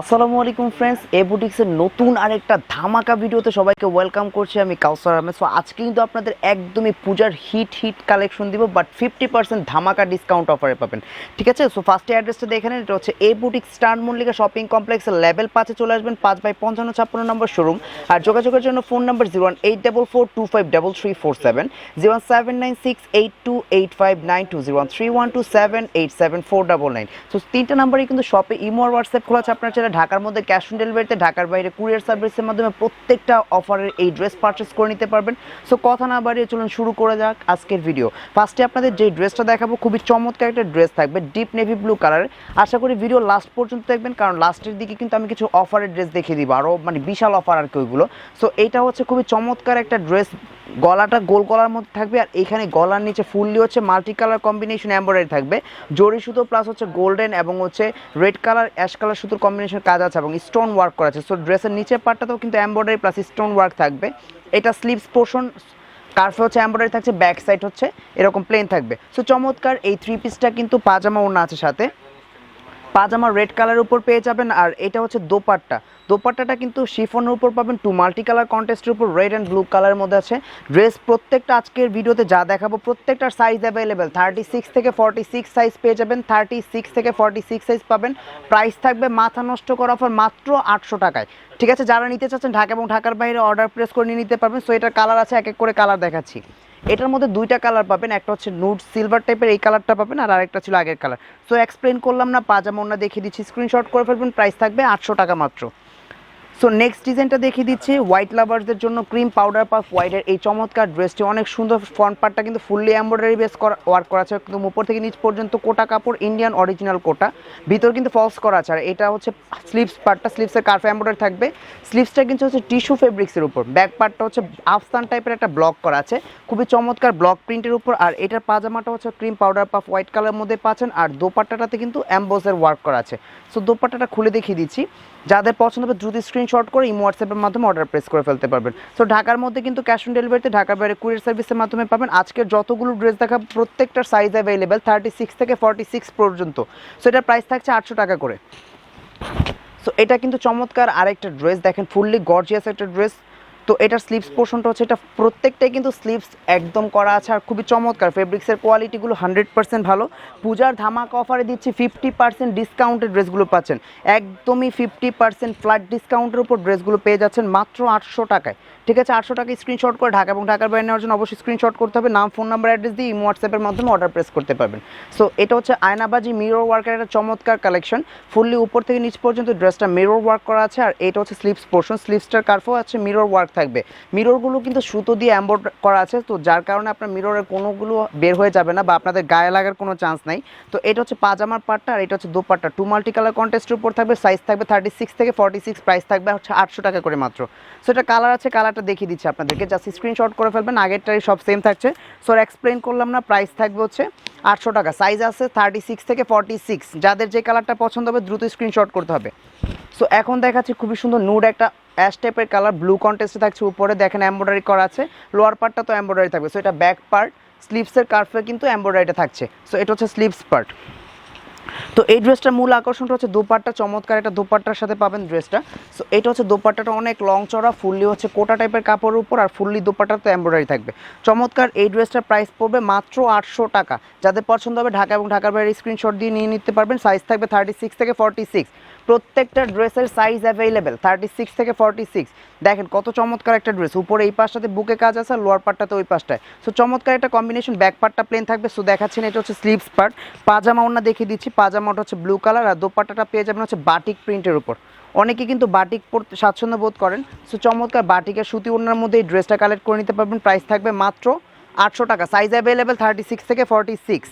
আসসালামু আলাইকুম ফ্রেন্ডস এ বুটিক্সের নতুন আরেকটা ধামাকা ভিডিওতে সবাইকে ওয়েলকাম করছি আমি কাউসার আহমেদ। সো আজকে কিন্তু আপনাদের একদমই পূজার হিট হিট কালেকশন দিব বাট ফিফটি পার্সেন্ট ধামাকা ডিসকাউন্ট অফারে পাবেন। ঠিক আছে? সো ফার্স্টে অ্যাড্রেসটা দেখে নেন এটা হচ্ছে a boutique star Mallika shopping কমপ্লেক্সের লেভেল পাঁচে চলে আসবেন, পাঁচ বাই পঞ্চান্ন ছাপ্পান্ন নম্বর শোরুম আর যোগাযোগের জন্য phone number zero one eight double four two five double three four seven zero one seven nine six eight two eight five nine two zero one three one two seven eight seven four double nine so তিনটা নাম্বারই কিন্তু শপে imo আর WhatsApp খোলা আছে, আপনার চাইলে ঢাকার মধ্যে ক্যাশ অন ডেলিভারিতে ঢাকার বাইরে কুরিয়ার সার্ভিসের মাধ্যমে প্রত্যেকটা অফারের এই ড্রেস পারচেস করে নিতে পারবেন। সো কথা না বাড়িয়ে চলুন শুরু করে যাক আজকের ভিডিও ফার্স্টে আপনাদের যে ড্রেসটা দেখাবো, খুবই চমৎকার একটা ড্রেস থাকবে ডিপ নেভি ব্লু কালারের আশা করি ভিডিও লাস্ট পর্যন্ত দেখবেন, কারণ লাস্টের দিকে কিন্তু আমি কিছু অফারের ড্রেস দেখিয়ে দিব আরও মানে বিশাল অফার আর কি ওইগুলো। সো এইটা হচ্ছে খুবই চমৎকার একটা ড্রেস গলাটা গোল গলার মধ্যে থাকবে আর এখানে গলার নিচে ফুললি হচ্ছে মাল্টি কালার কম্বিনেশন এম্ব্রয়ডারি থাকবে। জরি সুতো প্লাস হচ্ছে গোল্ডেন এবং হচ্ছে রেড কালার অ্যাশ কালার সুতোর কম্বিনেশন কাজ আছে এবং স্টোন ওয়ার্ক করা আছে। সো ড্রেসের নিচের পার্টটাতেও কিন্তু এম্ব্রয়ডারি প্লাস স্টোন ওয়ার্ক থাকবে। এটা স্লিভস পোর্শন কার্ফে হচ্ছে এম্ব্রয়ডারি থাকছে ব্যাক সাইড হচ্ছে, এরকম প্লেন থাকবে। সো চমৎকার এই থ্রি পিসটা কিন্তু পাজামা ওড়না আছে সাথে। পাজামা রেড কালারের উপর পেয়ে যাবেন আর এটা হচ্ছে দোপাট্টা। দোপাট্টাটা কিন্তু শিফনের উপর পাবেন টু মাল্টি কালার কন্টেস্টের উপর রেড অ্যান্ড ব্লু কালারের মধ্যে আছে। ড্রেস প্রত্যেকটা আজকের ভিডিওতে যা দেখাবো প্রত্যেকটার সাইজ অ্যাভেলেবেল থার্টি সিক্স থেকে ফর্টি সিক্স সাইজ পেয়ে যাবেন। থার্টি সিক্স থেকে ফর্টি সিক্স সাইজ পাবেন। প্রাইস থাকবে মাথা নষ্ট করা অফার মাত্র আটশো টাকায়। ঠিক আছে, যারা নিতে চাচ্ছেন ঢাকা এবং ঢাকার বাইরে অর্ডার প্রেস করে নিয়ে নিতে পারবেন। সো এটার কালার আছে, এক এক করে কালার দেখাচ্ছি। এটার মধ্যে দুইটা কালার পাবেন। একটা হচ্ছে নুড সিলভার টাইপের এই কালারটা পাবেন। আর আরেকটা ছিল আগের কালার সো এক্সপ্লেন করলাম না, পাজামা দেখিয়ে দিচ্ছি। স্ক্রিনশট করে ফেলবেন। প্রাইস থাকবে আটশো টাকা মাত্র। সো নেক্সট ডিজাইনটা দেখিয়ে দিচ্ছি। হোয়াইট লাভার্সদের জন্য ক্রিম পাউডার পাফ হোয়াইটের এই চমৎকার ড্রেসটি অনেক সুন্দর ফ্রন্ট পার্টটা কিন্তু ফুললি এমব্রয়ডারি বেস করা ওয়ার্ক করা আছে। কিন্তু উপর থেকে নিচ পর্যন্ত কোটা কাপড় ইন্ডিয়ান অরিজিনাল কোটা। ভিতর কিন্তু ফলস করা আছে। আর এটা হচ্ছে স্লিভস পার্টটা স্লিভসের কার্ফে এমব্রয়ডারি থাকবে। স্লিভসটা কিন্তু হচ্ছে টিস্যু ফেব্রিক্সের উপর। ব্যাক পার্টটা হচ্ছে আফসান টাইপের একটা ব্লক করা আছে। খুবই চমৎকার ব্লক প্রিন্টের উপর। আর এটার পাজামাটা হচ্ছে cream powder puff white colour মধ্যে পাচ্ছেন। আর দোপাট্টাটাতে কিন্তু অ্যাম্বোসের ওয়ার্ক করা আছে। সো দোপাট্টাটা খুলে দেখিয়ে দিচ্ছি। যাদের পছন্দ হবে দ্রুত স্ক্রিনশট করে ইমো হোয়াটসঅ্যাপের মাধ্যমে অর্ডার প্রেস করে ফেলতে পারবেন। সো ঢাকার মধ্যে কিন্তু ক্যাশ অন ডেলিভারিতে ঢাকার বাইরে কুরিয়ার সার্ভিসের মাধ্যমে পাবেন। আজকের যতগুলো ড্রেস দেখা প্রত্যেকটা সাইজ অ্যাভেলেবেল থার্টি সিক্স থেকে ফর্টি সিক্স পর্যন্ত। সো এটার প্রাইস থাকছে আটশো টাকা করে। সো এটা কিন্তু চমৎকার আরেকটা ড্রেস দেখেন ফুললি গর্জিয়াস একটা ড্রেস তো এটার স্লিভস পোর্শনটা হচ্ছে এটা প্রত্যেকটাই কিন্তু স্লিভস একদম করা আছে আর খুবই চমৎকার। ফেব্রিক্সের কোয়ালিটিগুলো হান্ড্রেড পার্সেন্ট ভালো। পূজার ধামাকা অফারে দিচ্ছি ফিফটি পার্সেন্ট ডিসকাউন্টের ড্রেসগুলো পাচ্ছেন। একদমই ফিফটি পার্সেন্ট ফ্ল্যাট ডিসকাউন্টের উপর ড্রেসগুলো পেয়ে যাচ্ছেন মাত্র আটশো টাকায়। ঠিক আছে, আটশো টাকা স্ক্রিনশট করে ঢাকা এবং ঢাকার বাইরে নেওয়ার জন্য অবশ্যই স্ক্রিনশট করতে হবে। নাম ফোন নাম্বার অ্যাড্রেস দিয়ে ইমো হোয়াটসঅ্যাপের মাধ্যমে অর্ডার প্রেস করতে পারবেন। সো এটা হচ্ছে আয়নাবাজি মিরর ওয়ার্কের একটা চমৎকার কালেকশন ফুললি উপর থেকে নিচ পর্যন্ত ড্রেসটা মিরর ওয়ার্ক করা আছে আর এটা হচ্ছে স্লিভস পোর্শন স্লিভসটার কার্ফও আছে মিরর ওয়ার্ক থাকবে। মিররগুলো কিন্তু সুতো দিয়ে অ্যাম্বোর্ড করা আছে, তো যার কারণে আপনার মিররের কোনোগুলো বের হয়ে যাবে না বা আপনাদের গায়ে লাগার কোনো চান্স নাই। তো এটা হচ্ছে পাজামার পার্টটা আর এটা হচ্ছে দোপাট্টা। টু মাল্টি কালার কন্টেস্টের উপর থাকবে সাইজ থাকবে থার্টি সিক্স থেকে ফর্টি সিক্স প্রাইস থাকবে হচ্ছে আটশো টাকা করে মাত্র। সো এটা কালার আছে কালারটা দেখিয়ে দিচ্ছি আপনাদেরকে। জাস্ট স্ক্রিনশট করে ফেলবেন আগেরটাই সব সেম থাকছে। সো এক্সপ্লেন করলাম না প্রাইস থাকবে হচ্ছে আটশো টাকা। সাইজ আছে থার্টি সিক্স থেকে ফর্টি সিক্স যাদের যে কালারটা পছন্দ হবে, দ্রুত স্ক্রিনশট করতে হবে। সো এখন দেখাচ্ছি খুবই সুন্দর নুড একটা অ্যাশ টাইপের কালার ব্লু কন্টেস্টে থাকছে, উপরে দেখেন এম্ব্রয়ডারি করা আছে লোয়ার পার্টটা তো এম্ব্রয়ডারি থাকবে সো এটা ব্যাক পার্ট স্লিভসের কার্ফে কিন্তু এম্ব্রয়ডারিটা থাকছে সো এটা হচ্ছে স্লিভস পার্ট তো এই ড্রেসটার মূল আকর্ষণটা হচ্ছে দোপাট্টা, চমৎকার একটা দোপাট্টার সাথে পাবেন ড্রেসটা সো এটা হচ্ছে দোপাট্টাটা অনেক লং চড়া ফুললি হচ্ছে কোটা টাইপের কাপড়ের উপর, আর ফুললি দোপাট্টাতে এমব্রয়ডারি থাকবে। চমৎকার এই ড্রেসটার প্রাইস পড়বে মাত্র আটশো টাকা, যাদের পছন্দ হবে ঢাকা এবং ঢাকার বাইরে স্ক্রিনশট দিয়ে নিয়ে নিতে পারবেন সাইজ থাকবে থার্টি সিক্স থেকে ফর্টি সিক্স প্রত্যেকটা ড্রেসের সাইজ অ্যাভেলেবেল থার্টি সিক্স থেকে ফর্টি সিক্স দেখেন কত চমৎকার একটা ড্রেস উপরে এই পাশটাতে বুকে কাজ আছে আর লোয়ার পার্টটাতে ওই পাশটায়। সো চমৎকার একটা কম্বিনেশন ব্যাক পার্টটা প্লেন থাকবে। সো দেখাচ্ছেন এটা হচ্ছে স্লিভস পার্ট পাজামা ওনা দেখিয়ে দিচ্ছি। পাজামাটা হচ্ছে ব্লু কালার আর দোপাট্টাটা পেয়ে যাবেন হচ্ছে বাটিক প্রিন্টের উপর। অনেকে কিন্তু বাটিক পরতে স্বাচ্ছন্দ্য বোধ করেন। সো চমৎকার বাটিকের সুতি ওনার মধ্যে এই ড্রেসটা কালেক্ট করে নিতে পারবেন। প্রাইস থাকবে মাত্র আটশো টাকা। সাইজ অ্যাভেলেবেল থার্টি সিক্স থেকে ফর্টি সিক্স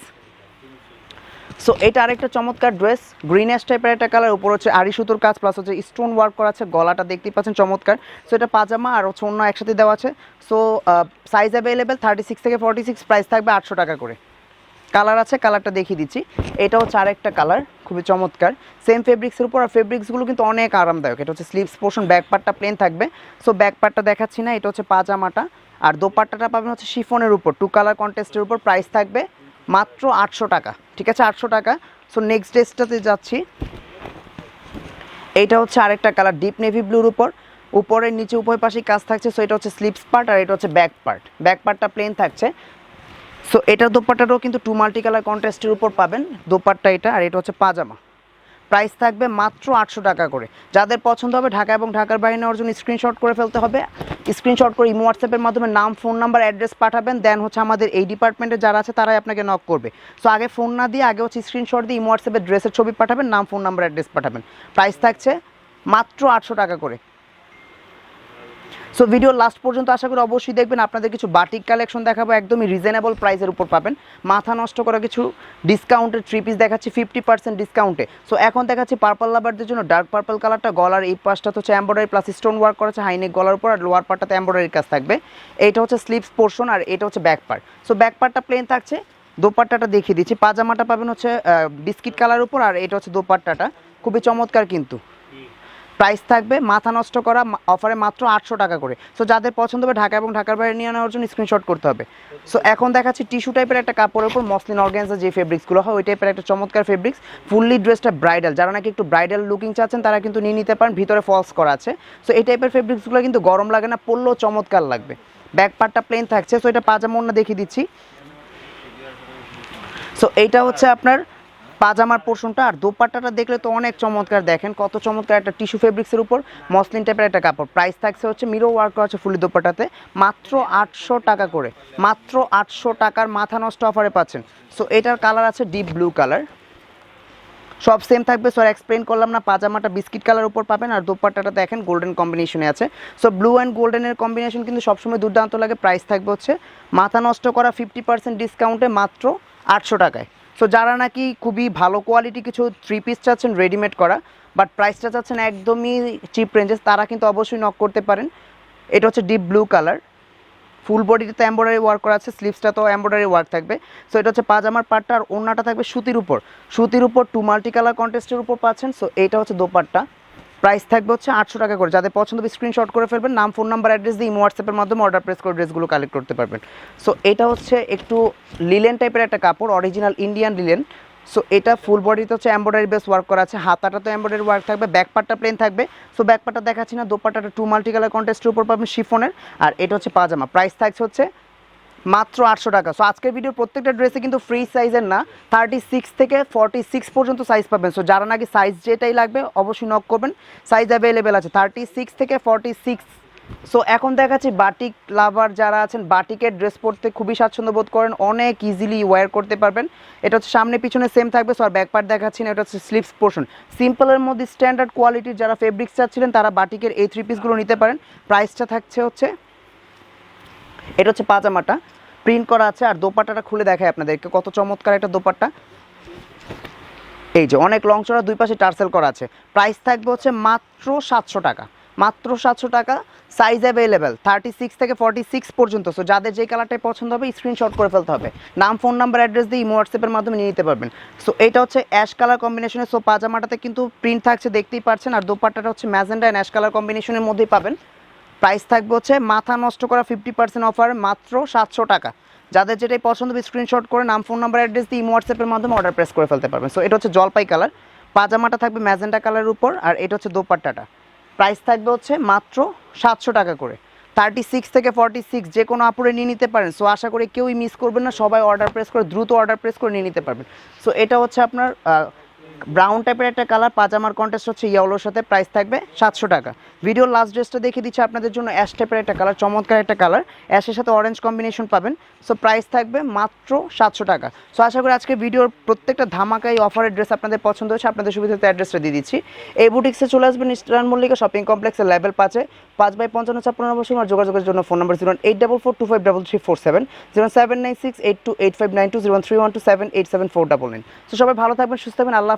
সো এটা আরেকটা চমৎকার ড্রেস গ্রিন অ্যাশ টাইপের একটা কালার উপর হচ্ছে আড়ি সুতোর কাজ প্লাস হচ্ছে স্টোন ওয়ার্ক করা আছে, গলাটা দেখতেই পাচ্ছেন চমৎকার। সো এটা পাজামা আর হচ্ছে অন্য একসাথে দেওয়া আছে। So size available thirty six থেকে ফর্টি সিক্স প্রাইস থাকবে আটশো টাকা করে। কালার আছে কালারটা দেখিয়ে দিচ্ছি। এটা হচ্ছে আরেকটা কালার খুবই চমৎকার। সেম ফেব্রিক্সের উপর আর ফেব্রিক্সগুলো কিন্তু অনেক আরামদায়ক। এটা হচ্ছে স্লিভস পোর্শন ব্যাক পার্টটা প্লেন থাকবে। সো ব্যাক পার্টটা দেখাচ্ছি না, এটা হচ্ছে পাজামাটা। আর দোপাট্টাটা পাবেন হচ্ছে শিফনের উপর টু কালার কন্টেস্টের উপর প্রাইস থাকবে মাত্র আটশো টাকা, ঠিক আছে? আটশো টাকা। সো নেক্সট ড্রেসটাতে যাচ্ছি। এইটা হচ্ছে আরেকটা কালার ডিপ নেভি ব্লুর উপর। উপরের নিচে, উপরের পাশে কাজ থাকছে। সো এটা হচ্ছে স্লিপস পার্ট আর এটা হচ্ছে ব্যাক পার্ট ব্যাক পার্টটা প্লেন থাকছে। সো এটা দোপাট্টাটাও কিন্তু টু মাল্টি কালার কন্ট্রাস্টের উপর পাবেন। দোপাট্টা এটা আর এটা হচ্ছে পাজামা। প্রাইস থাকবে মাত্র আটশো টাকা করে। যাদের পছন্দ হবে ঢাকা এবং ঢাকার বাইরে নেওয়ার জন্য স্ক্রিনশট করে ফেলতে হবে। স্ক্রিনশট করে ইমো হোয়াটসঅ্যাপের মাধ্যমে নাম ফোন নাম্বার অ্যাড্রেস পাঠাবেন। দেন হচ্ছে আমাদের এই ডিপার্টমেন্টে যারা আছে, তারাই আপনাকে নক করবে। সো আগে ফোন না দিয়ে আগে হচ্ছে স্ক্রিনশট দিয়ে ইমো হোয়াটসঅ্যাপের ড্রেসের ছবি পাঠাবেন, নাম ফোন নাম্বার অ্যাড্রেস পাঠাবেন। প্রাইস থাকছে মাত্র আটশো টাকা করে। সো ভিডিও লাস্ট পর্যন্ত আশা করি অবশ্যই দেখবেন। আপনাদের কিছু বাটিক কালেকশন দেখাবো, একদমই রিজনেবল প্রাইসের উপর পাবেন। মাথা নষ্ট করা কিছু ডিসকাউন্টের থ্রি পিস দেখাচ্ছি ফিফটি পার্সেন্ট ডিসকাউন্টে সো এখন দেখাচ্ছি পার্পল লাভারদের জন্য ডার্ক পার্পল কালারটা গলার এই পাশটা হচ্ছে এম্ব্রয়ডারি প্লাস স্টোন ওয়ার্ক করা আছে হাইনেক গলার উপর, আর লোয়ার পার্টটাতে এম্ব্রয়ডারির কাজ থাকবে। এইটা হচ্ছে স্লিপস পোর্শন আর এটা হচ্ছে ব্যাক পার্ট সো ব্যাক পার্টটা প্লেন থাকছে। দোপাট্টাটা দেখিয়ে দিচ্ছি। পাজামাটা পাবেন হচ্ছে বিস্কিট কালার উপর, আর এটা হচ্ছে দোপাট্টাটা। খুবই চমৎকার কিন্তু। প্রাইস থাকবে, মাথা নষ্ট করা অফারে মাত্র আটশো টাকা করে। সো যাদের পছন্দ হবে ঢাকা এবং ঢাকার বাইরে নিয়ে নেওয়ার জন্য স্ক্রিনশট করতে হবে। সো এখন দেখাচ্ছি টিস্যু টাইপের একটা কাপড়ের উপর মসলিন অর্গ্যান্সা যে ফেব্রিক্সগুলো হয়, ওই টাইপের একটা চমৎকার ফেব্রিক্স ফুললি ড্রেসটা ব্রাইডাল যারা নাকি একটু ব্রাইডাল লুকিং চাচ্ছেন, তারা কিন্তু নিয়ে নিতে পারেন, ভিতরে ফলস করা আছে। সো এই টাইপের ফেব্রিক্সগুলো কিন্তু গরম লাগে না, পরলেও চমৎকার লাগবে। ব্যাক পার্টটা প্লেন থাকছে সো এটা পাজামা দেখিয়ে দিচ্ছি। সো এইটা হচ্ছে আপনার পাজামার পোর্শনটা আর দোপাট্টাটা দেখলে তো অনেক চমৎকার। দেখেন কত চমৎকার একটা টিস্যু ফেব্রিক্সের উপর মসলিন টাইপের একটা কাপড়। প্রাইস থাকছে হচ্ছে মিরো ওয়ার্ক করা আছে ফুলি দোপাট্টাতে মাত্র আটশো টাকা করে। মাত্র আটশো টাকার মাথা নষ্ট অফারে পাচ্ছেন। সো এটার কালার আছে ডিপ ব্লু কালার সব সেম থাকবে সো এক্সপ্লেন করলাম না। পাজামাটা বিস্কিট কালার উপর পাবেন আর দোপাট্টাটা দেখেন গোল্ডেন কম্বিনেশনে আছে। সো ব্লু অ্যান্ড গোল্ডেনের কম্বিনেশন কিন্তু সবসময় দুর্দান্ত লাগে। প্রাইস থাকবে হচ্ছে মাথা নষ্ট করা ফিফটি পার্সেন্ট ডিসকাউন্টে মাত্র আটশো টাকায়। সো যারা নাকি খুবই ভালো কোয়ালিটি কিছু থ্রি পিস চাচ্ছেন রেডিমেড করা বাট প্রাইসটা চাচ্ছেন একদমই চিপ রেঞ্জেস তারা কিন্তু অবশ্যই নক করতে পারেন। এটা হচ্ছে ডিপ ব্লু কালার ফুল বডিতে তো এম্ব্রয়ডারি ওয়ার্ক করা আছে স্লিভসটা তো এম্ব্রয়ডারি ওয়ার্ক থাকবে। সো এটা হচ্ছে পাজামার পাটটা আর ওড়নাটা থাকবে সুতির উপর। সুতির উপর টু মাল্টি কালার কন্টেস্টের উপর পাচ্ছেন সো এইটা হচ্ছে দোপাট্টা। প্রাইস থাকবে হচ্ছে আটশো টাকা করে। যাদের পছন্দ স্ক্রিনশট করে ফেলবেন, নাম ফোন নাম্বার অ্যাড্রেস দিয়ে হোয়াটসঅ্যাপের মাধ্যমে অর্ডার প্রেস করে ড্রেসগুলো কালেক্ট করতে পারবেন। সো এটা হচ্ছে একটু লিলেন টাইপের একটা কাপড় অরিজিনাল ইন্ডিয়ান লিলেন সো এটা ফুল বডিতে হচ্ছে এম্ব্রয়ডারি বেস ওয়ার্ক করা আছে। হাতাটা তো এম্ব্রয়ডারি ওয়ার্ক থাকবে ব্যাক পার্টটা প্লেন থাকবে। সো ব্যাক পার্টটা দেখাচ্ছি না, দোপাট্টাটা টু মাল্টি কালার কন্টেস্টের উপর পাবেন শিফনের। আর এটা হচ্ছে পাজামা। প্রাইস থাকছে হচ্ছে মাত্র আটশো টাকা। সো আজকের ভিডিও প্রত্যেকটা ড্রেসে কিন্তু ফ্রি সাইজের না থার্টি সিক্স থেকে ফর্টি সিক্স পর্যন্ত সাইজ পাবেন। সো যারা নাকি সাইজ যেটাই লাগবে, অবশ্যই নক করবেন। সাইজ অ্যাভেলেবেল আছে থার্টি সিক্স থেকে ফর্টি সিক্স সো এখন দেখাচ্ছি বাটিক লাভার যারা আছেন বাটিকের ড্রেস পরতে খুবই স্বাচ্ছন্দ্য বোধ করেন, অনেক ইজিলি ওয়্যার করতে পারবেন। এটা হচ্ছে সামনে পিছনে সেম থাকবে সো আর ব্যাক পার্ট দেখাচ্ছি না, এটা হচ্ছে স্লিপস পোর্শন সিম্পলের মধ্যে স্ট্যান্ডার্ড কোয়ালিটির যারা ফেব্রিক্স চাচ্ছিলেন, তারা বাটিকের এই থ্রি পিসগুলো নিতে পারেন। প্রাইসটা থাকছে হচ্ছে, এটা হচ্ছে পাজামাটা। প্রিন্ট করা আছে আর দোপাট্টাটা খুলে দেখায় আপনাদেরকে। কত চমৎকার একটা দোপাট্টা। এই যে অনেক লং চড়া দুই পাশে টার্সেল করা আছে। প্রাইস থাকবে হচ্ছে মাত্র সাতশো টাকা। মাত্র সাতশো টাকা। সাইজ অ্যাভেলেবেল থার্টি সিক্স থেকে ফর্টি সিক্স পর্যন্ত। সো যাদের যে কালারটাই পছন্দ হবে স্ক্রিনশট করে ফেলতে হবে। নাম ফোন নাম্বার অ্যাড্রেস দিয়ে ইমো হোয়াটসঅ্যাপের মাধ্যমে নিয়ে নিতে পারবেন। সো এটা হচ্ছে অ্যাশ কালার কম্বিনেশনে সো পাজামাটাতে কিন্তু প্রিন্ট থাকছে, দেখতেই পারছেন। আর দোপাট্টাটা হচ্ছে ম্যাজেন্ডা অ্যান্ড অ্যাশ কালার কম্বিনেশনের মধ্যেই পাবেন। প্রাইস থাকবে হচ্ছে মাথা নষ্ট করা ফিফটি পার্সেন্ট অফার মাত্র সাতশো টাকা। যাদের যেটাই পছন্দ হবে স্ক্রিনশট করে নাম ফোন নাম্বার অ্যাড্রেস দিয়ে হোয়াটসঅ্যাপের মাধ্যমে অর্ডার প্রেস করে ফেলতে পারবেন। সো এটা হচ্ছে জলপাই কালার পাজামাটা থাকবে ম্যাজেন্টা কালারের উপর, আর এটা হচ্ছে দোপাট্টাটা। প্রাইস থাকবে হচ্ছে মাত্র সাতশো টাকা করে। থার্টি সিক্স থেকে ফর্টি সিক্স যে কোনো আপুরে নিয়ে নিতে পারেন। সো আশা করি কেউই মিস করবেন না, সবাই অর্ডার প্রেস করে, দ্রুত অর্ডার প্রেস করে নিয়ে নিতে পারবেন। সো এটা হচ্ছে আপনার ব্রাউন টাইপের একটা কালার পাজামার কন্টেস্ট হচ্ছে ইয়েলোর সাথে প্রাইস থাকবে সাতশো টাকা। ভিডিওর লাস্ট ড্রেসটা দেখিয়ে দিচ্ছি আপনাদের জন্য অ্যাশ টাইপের একটা কালার চমৎকার একটা কালার অ্যাশের সাথে অরেঞ্জ কম্বিনেশন পাবেন। সো প্রাইস থাকবে মাত্র সাতশো টাকা। সো আশা করি আজকে ভিডিওর প্রত্যেকটা ধামাকাই অফারের ড্রেস আপনাদের পছন্দ হচ্ছে আপনাদের সুবিধাতে অ্যাড্রেসটা দিয়ে দিচ্ছি। এই বুটিক্সে চলে আসবেন ইস্টার্ন মল্লিকা শপিং কমপ্লেক্সের লেভেল পাঁচে পাঁচ বাই পঞ্চান্ন, ছাপ্পান্ন নম্বর আর যোগাযোগের জন্য phone number zero eight double four two five double three four seven. Zero seven nine six eight two eight five nine two, zero three one two seven eight seven four double nine. So সবাই ভালো থাকবেন, সুস্থ থাকবেন। আল্লাহ